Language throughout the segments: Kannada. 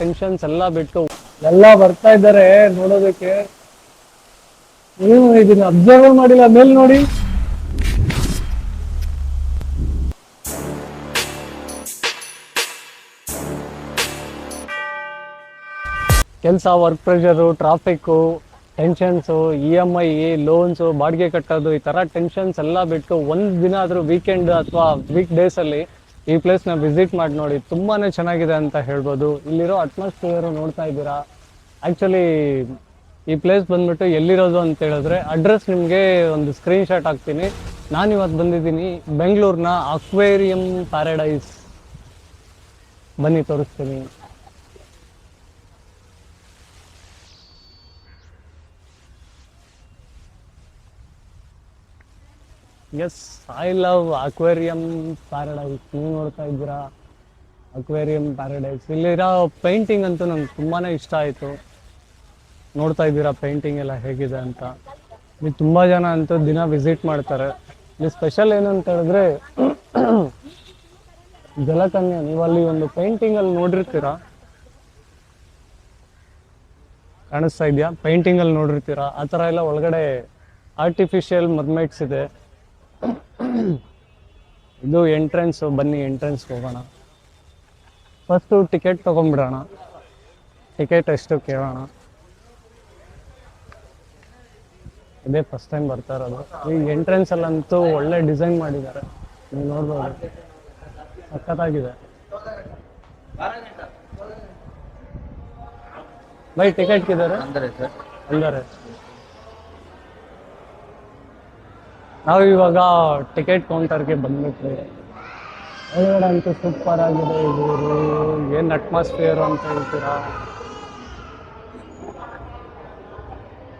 ಟೆನ್ಷನ್ಸ್ ಎಲ್ಲ ಬಿಟ್ಟು ಎಲ್ಲ ಬರ್ತಾ ಇದ್ದಾರೆ ನೋಡೋದಕ್ಕೆ. ಏನು ಇದನ್ನ ಅಬ್ಸರ್ವ್ ಮಾಡಿಲ್ಲ ಮೇಲ್ ನೋಡಿ. ಕೆಲಸ work pressure traffic tensions E M I loans ಬಾಡಿಗೆ ಕಟ್ಟೋದು ಈ ಥರ ಟೆನ್ಷನ್ಸ್ ಎಲ್ಲ ಬಿಟ್ಟು ಒಂದು ದಿನ ಆದರೂ ವೀಕೆಂಡ್ ಅಥವಾ ವೀಕ್ ಡೇಸಲ್ಲಿ ಈ ಪ್ಲೇಸ್ನ ವಿಸಿಟ್ ಮಾಡಿ ನೋಡಿ ತುಂಬಾ ಚೆನ್ನಾಗಿದೆ ಅಂತ ಹೇಳ್ಬೋದು. ಇಲ್ಲಿರೋ ಅಟ್ಮಾಸ್ಫಿಯರ್ ನೋಡ್ತಾ ಇದ್ದೀರಾ? ಆ್ಯಕ್ಚುಲಿ ಈ ಪ್ಲೇಸ್ ಬಂದ್ಬಿಟ್ಟು ಎಲ್ಲಿರೋದು ಅಂತ ಹೇಳಿದ್ರೆ ಅಡ್ರೆಸ್ ನಿಮಗೆ ಒಂದು ಸ್ಕ್ರೀನ್ ಶಾಟ್ ಹಾಕ್ತೀನಿ. ನಾನು ಇವತ್ತು ಬಂದಿದ್ದೀನಿ ಬೆಂಗಳೂರಿನ ಅಕ್ವೇರಿಯಂ ಪ್ಯಾರಡೈಸ್ ಬನ್ನಿ, ತೋರಿಸ್ತೀನಿ. Yes I love Aquarium Paradise. ನೀವು ನೋಡ್ತಾ ಇದ್ದೀರಾ? Aquarium paradise. ಇಲ್ಲಿರೋ ಪೇಂಟಿಂಗ್ ಅಂತೂ ನಂಗೆ ತುಂಬಾ ಇಷ್ಟ ಆಯಿತು. ನೋಡ್ತಾ ಇದ್ದೀರಾ ಪೇಂಟಿಂಗ್ ಎಲ್ಲ ಹೇಗಿದೆ ಅಂತ. ಇಲ್ಲಿ ತುಂಬ ಜನ ಅಂತೂ ದಿನ ವಿಸಿಟ್ ಮಾಡ್ತಾರೆ. ಇಲ್ಲಿ ಸ್ಪೆಷಲ್ ಏನು ಅಂತ ಹೇಳಿದ್ರೆ, ಜಲಕನ್ಯಾ ನೀವು ಅಲ್ಲಿ ಒಂದು ಪೇಂಟಿಂಗ್ ಅಲ್ಲಿ ನೋಡಿರ್ತೀರಾ? ಕಾಣಿಸ್ತಾ ಇದೆಯಾ? ಪೇಂಟಿಂಗ್ ಅಲ್ಲಿ ನೋಡಿರ್ತೀರಾ? ಆ ಥರ ಎಲ್ಲ ಒಳಗಡೆ ಆರ್ಟಿಫಿಷಿಯಲ್ ಮದ್ಮೇಟ್ಸ್ ಇದೆ. ಇದು ಎಂಟ್ರೆನ್ಸ್ ಬನ್ನಿ ಎಂಟ್ರೆನ್ಸ್ ಹೋಗೋಣ. First ticket ತೊಗೊಂಡ್ಬಿಡೋಣ. ಟಿಕೆಟ್ ಎಷ್ಟು ಕೇಳೋಣ. ಇದೇ ಫಸ್ಟ್ ಟೈಮ್ ಬರ್ತಾ ಇರೋದು. ಈಗ ಎಂಟ್ರೆನ್ಸ್ ಅಲ್ಲಂತೂ ಒಳ್ಳೆ ಡಿಸೈನ್ ಮಾಡಿದ್ದಾರೆ. ನೀವು ನೋಡ್ಬೋದು. ಸಖತ್ತಾಗಿದೆ. ಬೈ ಟಿಕೆಟ್ ಇದ್ದಾರೆ ಅಂದರೆ. ನಾವು ಇವಾಗ ಟಿಕೆಟ್ ಕೌಂಟರ್ಗೆ ಬಂದ್ಬಿಟ್ವಿ. ಒಳಗಡೆ ಅಂತೂ ಸೂಪರ್ ಆಗಿದೆ ಇದು ಏನು ಅಟ್ಮಾಸ್ಫಿಯರ್ ಅಂತ ಹೇಳ್ತೀರಾ?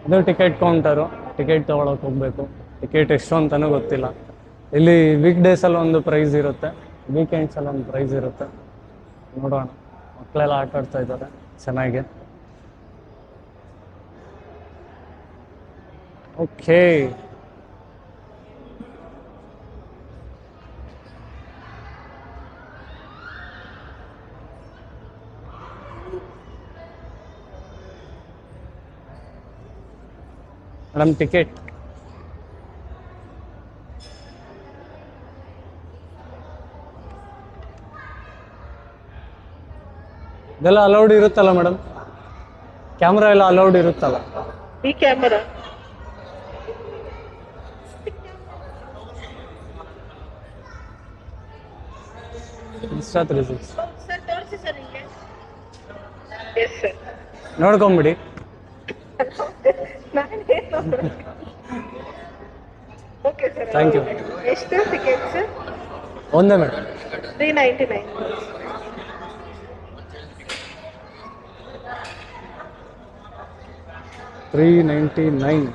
ಇದು ಟಿಕೆಟ್ ಕೌಂಟರು. ಟಿಕೆಟ್ ತೊಗೊಳಕ್ಕೆ ಹೋಗ್ಬೇಕು. ಟಿಕೆಟ್ ಎಷ್ಟು ಅಂತಲೂ ಗೊತ್ತಿಲ್ಲ. ಇಲ್ಲಿ ವೀಕ್ ಡೇಸಲ್ಲಿ ಒಂದು ಪ್ರೈಸ್ ಇರುತ್ತೆ. ವೀಕೆಂಡ್ಸಲ್ಲಿ ಒಂದು ಪ್ರೈಸ್ ಇರುತ್ತೆ. ನೋಡೋಣ. ಮಕ್ಕಳೆಲ್ಲ ಆಟ ಆಡ್ತಾ ಇದ್ದಾರೆ. ಚೆನ್ನಾಗಿ. ಓಕೆ ಮೇಡಮ್ ಟಿಕೆಟ್ ಇದೆಲ್ಲ ಅಲೌಡ್ ಇರುತ್ತಲ್ಲ ಮೇಡಮ್ ಕ್ಯಾಮ್ರಾ ಎಲ್ಲ ಅಲೌಡ್ ಇರುತ್ತಲ್ಲ? ಈ camera Insta three six sir ತೋರಿಸಿ ಸರ್ ಹಿಂಗೆ ಎಸ್ ಸರ್ ನೋಡ್ಕೊಂಬಿಡಿ. ಥ್ಯಾಂಕ್ ಯು ಎಷ್ಟು ಟಿಕೆಟ್ ಸರ್ ಒಂದೇ madam three ninety nine three ninety nine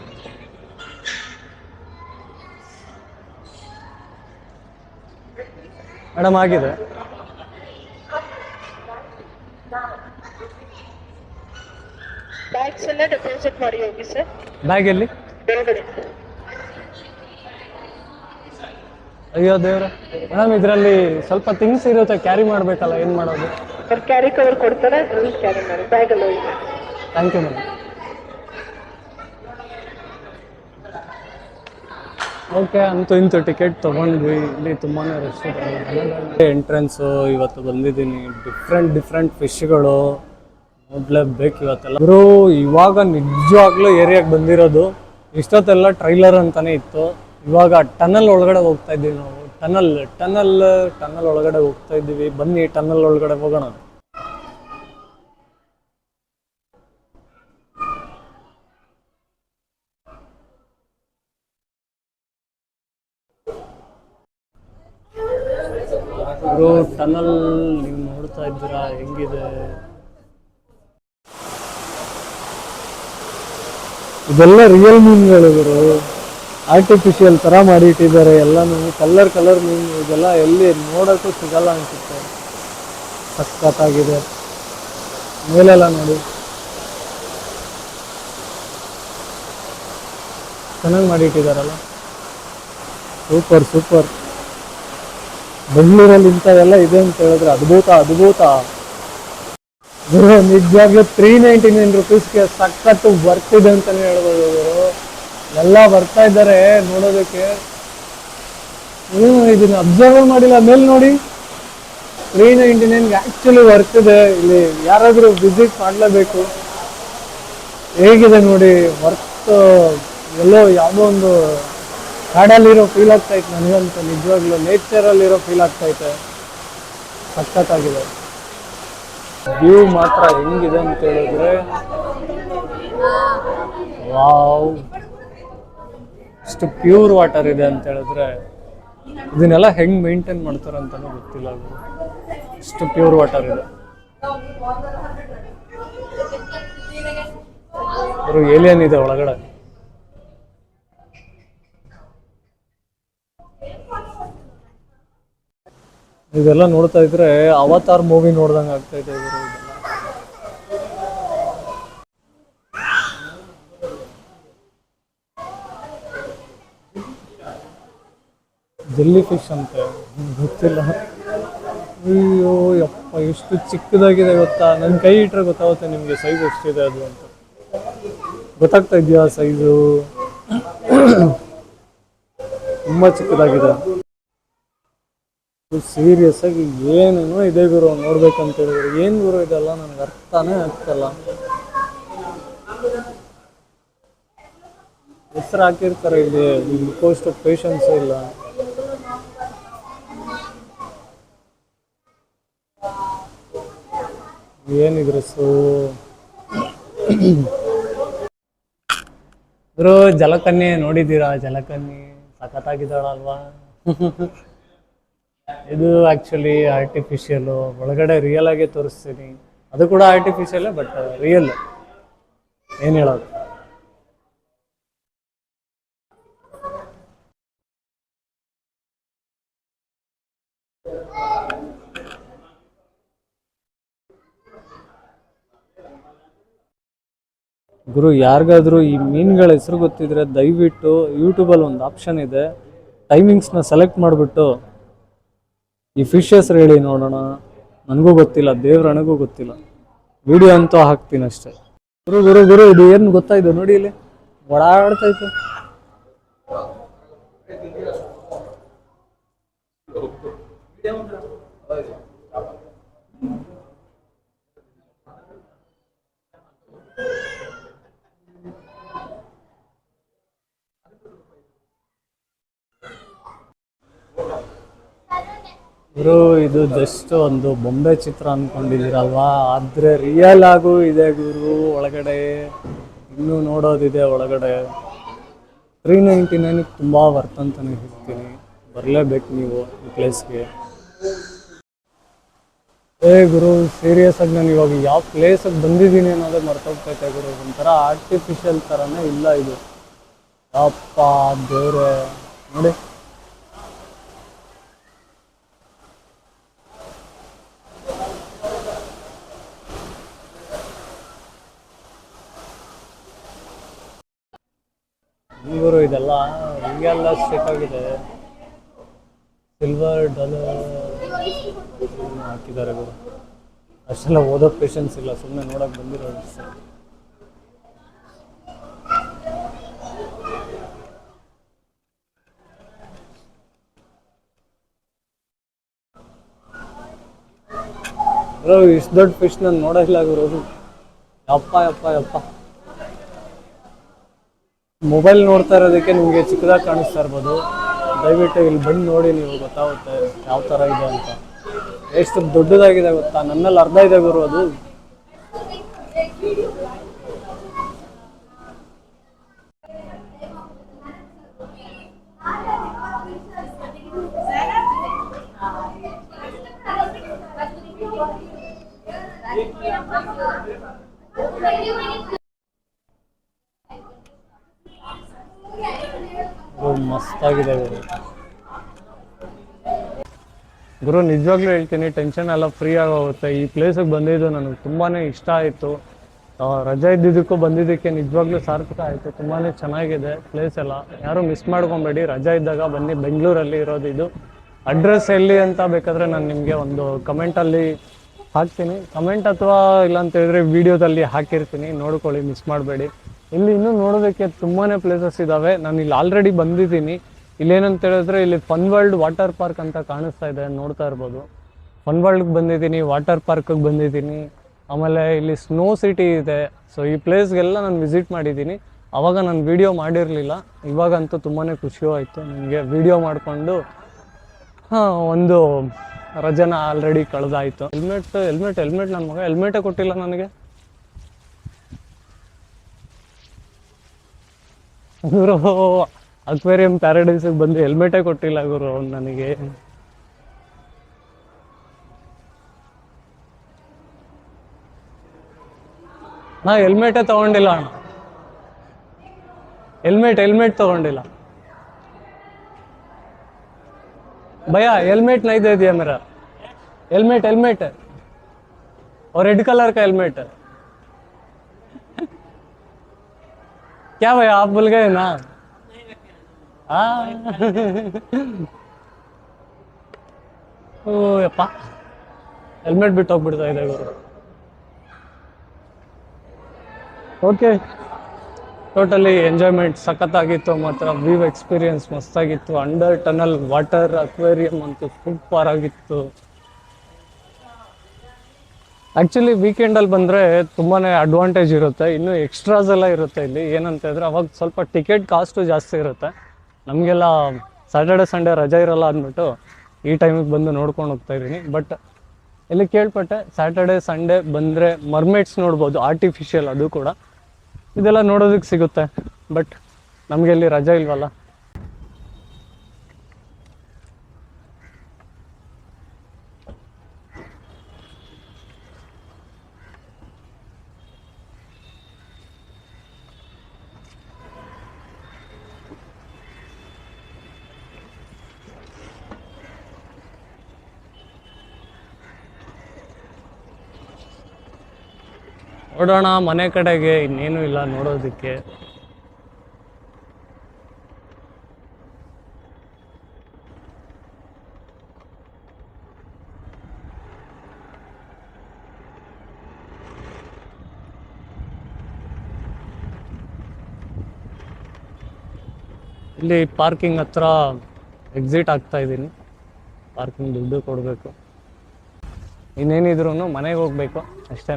madam ಆಗಿದೆ. ಮಾಡಿ ಹೋಗಿ ಸರ್. ಬ್ಯಾಗ್ ಎಲ್ಲಿ ಒಳಗಡೆ ಅಯ್ಯೋ ದೇವ್ರ. ಮೇಡಮ್ ಇದರಲ್ಲಿ ಸ್ವಲ್ಪ ಥಿಂಗ್ಸ್ ಇರುತ್ತೆ ಕ್ಯಾರಿ ಮಾಡಬೇಕಲ್ಲ ಏನು ಮಾಡೋದು? ಅವ್ರು ಕ್ಯಾರಿ ಕವರ್ ಕೊಡ್ತಾರೆ ಅದ್ರಲ್ಲಿ ಕ್ಯಾರಿ ಮಾಡಿ ಬ್ಯಾಗಲ್ಲಿ ಹೋಗಿ. ಥ್ಯಾಂಕ್ ಯು ಮೇಡಮ್ ಓಕೆ ಅಂತೂ ಇಂತೂ ಟಿಕೆಟ್ ತೊಗೊಂಡ್ವಿ. ಇಲ್ಲಿ ತುಂಬಾ ರಶ್ ಎಂಟ್ರೆನ್ಸು ಇವತ್ತು ಬಂದಿದ್ದೀನಿ. ಡಿಫ್ರೆಂಟ್ ಡಿಫ್ರೆಂಟ್ ಫಿಶ್ಗಳು ನೋಡ್ಲೇಬೇಕು ಇವತ್ತೆಲ್ಲ. ಗುರು ಇವಾಗ ನಿಜವಾಗ್ಲೂ ಏರಿಯಾಗೆ ಬಂದಿರೋದು ಇಷ್ಟೊತ್ತೆಲ್ಲ ಟ್ರೈಲರ್ ಅಂತಾನೆ ಇತ್ತು. ಇವಾಗ ಟನಲ್ ಒಳಗಡೆ ಹೋಗ್ತಾ ಇದ್ದೀವಿ ನಾವು. ಟನಲ್ ಟನಲ್ ಟನಲ್ ಒಳಗಡೆ ಹೋಗ್ತಾ ಇದ್ದೀವಿ. ಬನ್ನಿ ಟನಲ್ ಒಳಗಡೆ ಹೋಗೋಣ. ಟನಲ್ ನೀವು ನೋಡ್ತಾ ಇದ್ದೀರಾ? ಹೆಂಗಿದೆ? ಇದೆಲ್ಲ ರಿಯಲ್ ಮೀನ್ಗಳು ಆರ್ಟಿಫಿಷಿಯಲ್ ಥರ ಮಾಡಿಟ್ಟಿದ್ದಾರೆ. ಎಲ್ಲನೂ ಕಲರ್ ಕಲರ್ ಮೀನು ಇದೆಲ್ಲ ಎಲ್ಲಿ ನೋಡೋಕ್ಕೂ ಸಿಗಲ್ಲ ಅನ್ಸುತ್ತೆ. ಸಖತ್ತಾಗಿದೆ. ಮೇಲೆಲ್ಲ ನೋಡಿ. ಚೆನ್ನಾಗಿ ಮಾಡಿಟ್ಟಿದ್ದಾರಲ್ಲ. ಸೂಪರ್ ಸೂಪರ್ ಬೆಂಗಳೂರಲ್ಲಿ ಇಂಥವೆಲ್ಲ ಇದೆ ಅಂತ ಹೇಳಿದ್ರೆ ಅದ್ಭುತ ಅದ್ಭುತ. ಗುರು, ನಿಜವಾಗ್ಲೂ ತ್ರೀ ನೈಂಟಿ ನೈನ್ ರುಪೀಸ್ಗೆ ಸಖತ್ತು ಬರ್ತಿದೆ ಅಂತಾನೆ ಹೇಳ್ಬೋದು ಗುರು. ಎಲ್ಲ ಬರ್ತಾ ಇದ್ದಾರೆ ನೋಡೋದಕ್ಕೆ. ಏನು ಇದನ್ನ ಅಬ್ಸರ್ವ್ ಮಾಡಿಲ್ಲ, ಮೇಲೆ ನೋಡಿ. ತ್ರೀ ನೈಂಟಿ ನೈನ್ಗೆ ಆ್ಯಕ್ಚುಲಿ ಇದೆ. ಇಲ್ಲಿ ಯಾರಾದರೂ ವಿಸಿಟ್ ಮಾಡಲೇಬೇಕು. ಹೇಗಿದೆ ನೋಡಿ ವರ್ಕ್ ಎಲ್ಲೋ ಯಾವುದೋ ಒಂದು ಕಾಡಲ್ಲಿರೋ ಫೀಲ್ ಆಗ್ತಾ ಇತ್ತು ನನಗಂತೂ. ನಿಜವಾಗ್ಲೂ ನೇಚರಲ್ಲಿರೋ ಫೀಲ್ ಆಗ್ತಾ ಇತ್ತು. ಸಖತ್ತಾಗಿದೆ. ವ್ಯೂ ಮಾತ್ರ ಹೆಂಗಿದೆ ಅಂತ ಹೇಳಿದ್ರೆ, ವಾವ್. ಇಷ್ಟು ಪ್ಯೂರ್ ವಾಟರ್ ಇದೆ ಅಂತ ಹೇಳಿದ್ರೆ, ಇದನ್ನೆಲ್ಲ ಹೆಂಗ್ ಮೇಂಟೈನ್ ಮಾಡ್ತಾರೆ ಅಂತಾನೂ ಗೊತ್ತಿಲ್ಲ. ಅದು ಇಷ್ಟು ಪ್ಯೂರ್ ವಾಟರ್ ಇದೆ. ಏಲಿಯನ್ ಇದೆ ಒಳಗಡೆ. ಇದೆಲ್ಲ ನೋಡ್ತಾ ಇದ್ರೆ ಅವತಾರ್ ಮೂವಿ ನೋಡ್ದಂಗೆ ಆಗ್ತಾ ಇದೆ ಜಲ್ಲಿ ಫಿಶ್ ಅಂತೆ ಗೊತ್ತಿಲ್ಲ. ಅಯ್ಯೋ, ಯಪ್ಪ, ಎಷ್ಟು ಚಿಕ್ಕದಾಗಿದೆ ಗೊತ್ತಾ? ನನ್ನ ಕೈ ಇಟ್ಟರೆ ಗೊತ್ತಾಗುತ್ತೆ ನಿಮಗೆ ಸೈಜ್ ಎಷ್ಟಿದೆ ಅದು ಅಂತ. ಗೊತ್ತಾಗ್ತಾ ಇದೆಯಾ ಸೈಜು ತುಂಬ ಚಿಕ್ಕದಾಗಿದೆ. ಸೀರಿಯಸ್ ಆಗಿ ಏನೇನೋ ಇದೆ ಗುರು, ನೋಡ್ಬೇಕಂತ ಹೇಳಿದ್ರು. ಏನು ಗುರು ಇದೆಲ್ಲ? ನನಗೆ ಅರ್ಥನೇ ಆಗ್ತಲ್ಲ. ಹೆಸರು ಹಾಕಿರ್ತಾರೆ ಇಲ್ಲಿ. ಇದಕ್ಕೋಷ್ಟು ಪೇಷನ್ಸ್ ಇಲ್ಲ. ಏನಿದ್ರು ಸೊ. ಗುರು, ಜಲಕನ್ಯೆ ನೋಡಿದ್ದೀರಾ? ಜಲಕನ್ಯೆ ಸಖತ್ತಾಗಿದ್ದಾಳಲ್ವಾ? ಇದು ಆಕ್ಚುಲಿ ಆರ್ಟಿಫಿಷಿಯಲ್ ಒಳಗಡೆ ರಿಯಲ್ ಆಗಿ ತೋರಿಸ್ತೀನಿ. ಅದು ಕೂಡ ಆರ್ಟಿಫಿಷಿಯಲ್ ಬಟ್ ರಿಯಲ್ ಏನ್ ಹೇಳೋದು? ಗುರು, ಯಾರಿಗಾದ್ರೂ ಈ ಮೀನುಗಳ ಹೆಸರು ಗೊತ್ತಿದ್ರೆ ದಯವಿಟ್ಟು ಯೂಟ್ಯೂಬಲ್ಲಿ ಒಂದು ಆಪ್ಷನ್ ಇದೆ. ಟೈಮಿಂಗ್ಸ್ನ ಸೆಲೆಕ್ಟ್ ಮಾಡಿಬಿಟ್ಟು ಈ ಫಿಶ್ ಹೇಳಿ ನೋಡೋಣ. ನನಗೂ ಗೊತ್ತಿಲ್ಲ, ದೇವ್ರ ನನಗೂ ಗೊತ್ತಿಲ್ಲ. ವಿಡಿಯೋ ಅಂತೂ ಹಾಕ್ತೀನಿ ಅಷ್ಟೇ. ಗುರು ಗುರು ಗುರು, ಇದು ಏನು ಗೊತ್ತಾಯ್ತು ನೋಡಿ ಇಲ್ಲಿ. ಓಡಾಡ್ತೈತೆ ಗುರು, ಇದು ಜಸ್ಟ್ ಒಂದು ಬೊಂಬೆ ಚಿತ್ರ ಅನ್ಕೊಂಡಿದ್ದೀರಲ್ವಾ? ಆದ್ರೆ ರಿಯಲ್ ಆಗು ಇದೆ ಗುರು, ಒಳಗಡೆ. ಇನ್ನೂ ನೋಡೋದಿದೆ ಒಳಗಡೆ. ತ್ರೀ ನೈಂಟಿ ನೈನ್ಗೆ ತುಂಬ ವರ್ತ್ ಅಂತಾನೆ ಹೇಳ್ತೀನಿ. ಬರಲೇಬೇಕು ನೀವು ಈ ಪ್ಲೇಸ್ಗೆ ಏ ಗುರು ಸೀರಿಯಸ್ ಆಗಿ ನಾನು ಇವಾಗ ಯಾವ ಪ್ಲೇಸಿಗೆ ಬಂದಿದ್ದೀನಿ ಅನ್ನೋದೇ ಮರ್ತೋಗ್ತೈತೆ ಗುರು. ಒಂಥರ ಆರ್ಟಿಫಿಷಿಯಲ್ ಥರನೇ ಇಲ್ಲ ಇದು. ಅಪ್ಪ ದೇವ್ರೆ ನೋಡಿ. ಇವರು ಇದೆಲ್ಲ, ಹಿಂಗೆಲ್ಲ ಸ್ಟಿಕ್ ಆಗಿದೆ. ಸಿಲ್ವರ್ ಡಾಲರ್ ಹಾಕಿದ್ದಾರೆ ಗುರು ಅಷ್ಟೆಲ್ಲ ಓದೋ ಪೇಷನ್ಸ್ ಇಲ್ಲ ಸುಮ್ಮನೆ ನೋಡಕ್ ಬಂದಿರೋ ಗುರು ಇಷ್ಟು ದೊಡ್ಡ ಫಿಶ್ ನಾನು ನೋಡಿಲ್ಲ ಗುರು ಅಪ್ಪ ಅಪ್ಪ ಯಪ್ಪ. ಮೊಬೈಲ್ ನೋಡ್ತಾ ಇರೋದಕ್ಕೆ ನಿಮಗೆ ಚಿಕ್ಕದಾಗಿ ಕಾಣಿಸ್ತಾ ಇರ್ಬೋದು. ದಯವಿಟ್ಟು ಇಲ್ಲಿ ಬಂದು ನೋಡಿ, ನೀವು ಗೊತ್ತಾಗುತ್ತೆ ಯಾವ ಥರ ಇದೆ ಅಂತ. ಎಷ್ಟು ದೊಡ್ಡದಾಗಿದೆ ಗೊತ್ತಾ? ನನ್ನಲ್ಲಿ ಅರ್ಧ ಇದೆ ಗುರು ಅದು ಗುರು ಮಸ್ತಾಗಿದೆ ಗುರು ಗುರು, ನಿಜವಾಗ್ಲೂ ಹೇಳ್ತೀನಿ ಟೆನ್ಷನ್ ಎಲ್ಲ ಫ್ರೀ ಆಗೋಗುತ್ತೆ. ಈ ಪ್ಲೇಸಿಗೆ ಬಂದಿದ್ದು ನನಗೆ ತುಂಬಾನೇ ಇಷ್ಟ ಆಯಿತು. ರಜೆ ಇದ್ದಿದ್ದಕ್ಕೂ ಬಂದಿದ್ದಕ್ಕೆ ನಿಜವಾಗ್ಲೂ ಸಾರ್ಥಕ ಆಯಿತು. ತುಂಬಾನೇ ಚೆನ್ನಾಗಿದೆ ಪ್ಲೇಸ್ ಎಲ್ಲ. ಯಾರು ಮಿಸ್ ಮಾಡ್ಕೊಬೇಡಿ. ರಜೆ ಇದ್ದಾಗ ಬನ್ನಿ. ಬೆಂಗಳೂರಲ್ಲಿ ಇರೋದು ಇದು. ಅಡ್ರೆಸ್ ಎಲ್ಲಿ ಅಂತ ಬೇಕಾದ್ರೆ ನಾನು ನಿಮಗೆ ಒಂದು ಕಮೆಂಟಲ್ಲಿ ಹಾಕ್ತೀನಿ. ಕಮೆಂಟ್ ಅಥವಾ ಇಲ್ಲ ಅಂತ ಹೇಳಿದ್ರೆ ವಿಡಿಯೋದಲ್ಲಿ ಹಾಕಿರ್ತೀನಿ. ನೋಡ್ಕೊಳ್ಳಿ ಮಿಸ್ ಮಾಡಬೇಡಿ. ಇಲ್ಲಿ ಇನ್ನೂ ನೋಡೋದಕ್ಕೆ ತುಂಬಾ ಪ್ಲೇಸಸ್ ಇದ್ದಾವೆ ನಾನು ಇಲ್ಲಿ ಆಲ್ರೆಡಿ ಬಂದಿದ್ದೀನಿ. ಇಲ್ಲೇನಂತ ಹೇಳಿದ್ರೆ ಇಲ್ಲಿ ಫನ್ ವರ್ಲ್ಡ್ ವಾಟರ್ ಪಾರ್ಕ್ ಅಂತ ಕಾಣಿಸ್ತಾ ಇದೆ, ನೋಡ್ತಾ ಇರ್ಬೋದು. ಫನ್ ವರ್ಲ್ಡ್ಗೆ ಬಂದಿದ್ದೀನಿ ವಾಟರ್ ಪಾರ್ಕಿಗೆ ಬಂದಿದ್ದೀನಿ. ಆಮೇಲೆ ಇಲ್ಲಿ ಸ್ನೋ ಸಿಟಿ ಇದೆ. ಸೊ ಈ ಪ್ಲೇಸ್ಗೆಲ್ಲ ನಾನು ವಿಸಿಟ್ ಮಾಡಿದ್ದೀನಿ. ಅವಾಗ ನಾನು ವಿಡಿಯೋ ಮಾಡಿರಲಿಲ್ಲ. ಇವಾಗಂತೂ ತುಂಬಾ ಖುಷಿಯೂ ಆಯಿತು. ನನಗೆ ವಿಡಿಯೋ ಮಾಡಿಕೊಂಡು ಒಂದು ರಜನ ಆಲ್ರೆಡಿ ಕಳೆದಾಯಿತು. ಹೆಲ್ಮೆಟ್ ಹೆಲ್ಮೆಟ್ ಹೆಲ್ಮೆಟ್ ನನ್ನ ಮಗ. ಹೆಲ್ಮೆಟೇ ಕೊಟ್ಟಿಲ್ಲ ನನಗೆ. ಗುರು ಅಕ್ವೇರಿಯಂ ಪ್ಯಾರಡೈಸಿಗೆ ಬಂದು ಹೆಲ್ಮೆಟೇ ಕೊಟ್ಟಿಲ್ಲ ಗುರು ಅವ್ನು ನನಗೆ ನಾ ಹೆಲ್ಮೆಟೇ ತಗೊಂಡಿಲ್ಲ ಅಣ್ಣ ಹೆಲ್ಮೆಟ್ ಹೆಲ್ಮೆಟ್ ತಗೊಂಡಿಲ್ಲ भैया हेलमेट नहीं दे दिया मेरा हेलमेट हेलमेट और रेड कलर का हेलमेट क्या भैया आप भूल गए ना हाँ ಓ, ಯಪ್ಪ. ಹೆಲ್ಮೆಟ್ ಬಿಟ್ಟು ಹೋಗ್ಬಿಡ್ತಾ ಇದೆ ಇವರು. ಓಕೆ ಟೋಟಲಿ ಎಂಜಾಯ್ಮೆಂಟ್ ಸಖತ್ತಾಗಿತ್ತು, ಮಾತ್ರ ವ್ಯೂ ಎಕ್ಸ್ಪೀರಿಯನ್ಸ್ ಮಸ್ತಾಗಿತ್ತು. ಅಂಡರ್ ಟನಲ್ ವಾಟರ್ ಅಕ್ವೇರಿಯಂ ಅಂತೂ ಸೂಪರ್ ಆಗಿತ್ತು. ಆ್ಯಕ್ಚುಲಿ ವೀಕೆಂಡಲ್ಲಿ ಬಂದರೆ ತುಂಬಾ ಅಡ್ವಾಂಟೇಜ್ ಇರುತ್ತೆ. ಇನ್ನು ಎಕ್ಸ್ಟ್ರಾಸ್ ಎಲ್ಲ ಇರುತ್ತೆ ಇಲ್ಲಿ. ಏನಂತ ಹೇಳಿದ್ರೆ, ಅವಾಗ ಸ್ವಲ್ಪ ಟಿಕೆಟ್ ಕಾಸ್ಟು ಜಾಸ್ತಿ ಇರುತ್ತೆ. ನಮಗೆಲ್ಲ ಸ್ಯಾಟರ್ಡೆ ಸಂಡೇ ರಜೆ ಇರಲ್ಲ ಅಂದ್ಬಿಟ್ಟು ಈ ಟೈಮಿಗೆ ಬಂದು ನೋಡ್ಕೊಂಡು ಹೋಗ್ತಾ ಇದ್ದೀನಿ. ಬಟ್ ಇಲ್ಲಿ ಕೇಳ್ಪಟ್ಟೆ ಸ್ಯಾಟರ್ಡೆ ಸಂಡೇ ಬಂದರೆ ಮರ್ಮೇಡ್ಸ್ ನೋಡ್ಬೋದು ಆರ್ಟಿಫಿಷಿಯಲ್ ಅದು ಕೂಡ. ಇದೆಲ್ಲ ನೋಡೋದಕ್ಕೆ ಸಿಗುತ್ತೆ. ಬಟ್ ನಮಗೆ ಇಲ್ಲಿ ರಜೆ ಇಲ್ವಲ್ಲ? ನೋಡೋಣ, ಮನೆ ಕಡೆಗೆ ಇನ್ನೇನು ಇಲ್ಲ ನೋಡೋದಕ್ಕೆ. ಇಲ್ಲಿ ಪಾರ್ಕಿಂಗ್ ಹತ್ರ ಎಕ್ಸಿಟ್ ಆಗ್ತಾ ಇದ್ದೀನಿ. ಪಾರ್ಕಿಂಗ್ ದುಡ್ಡು ಕೊಡಬೇಕು. ಇನ್ನೇನಿದ್ರು ಮನೆಗೆ ಹೋಗ್ಬೇಕು ಅಷ್ಟೇ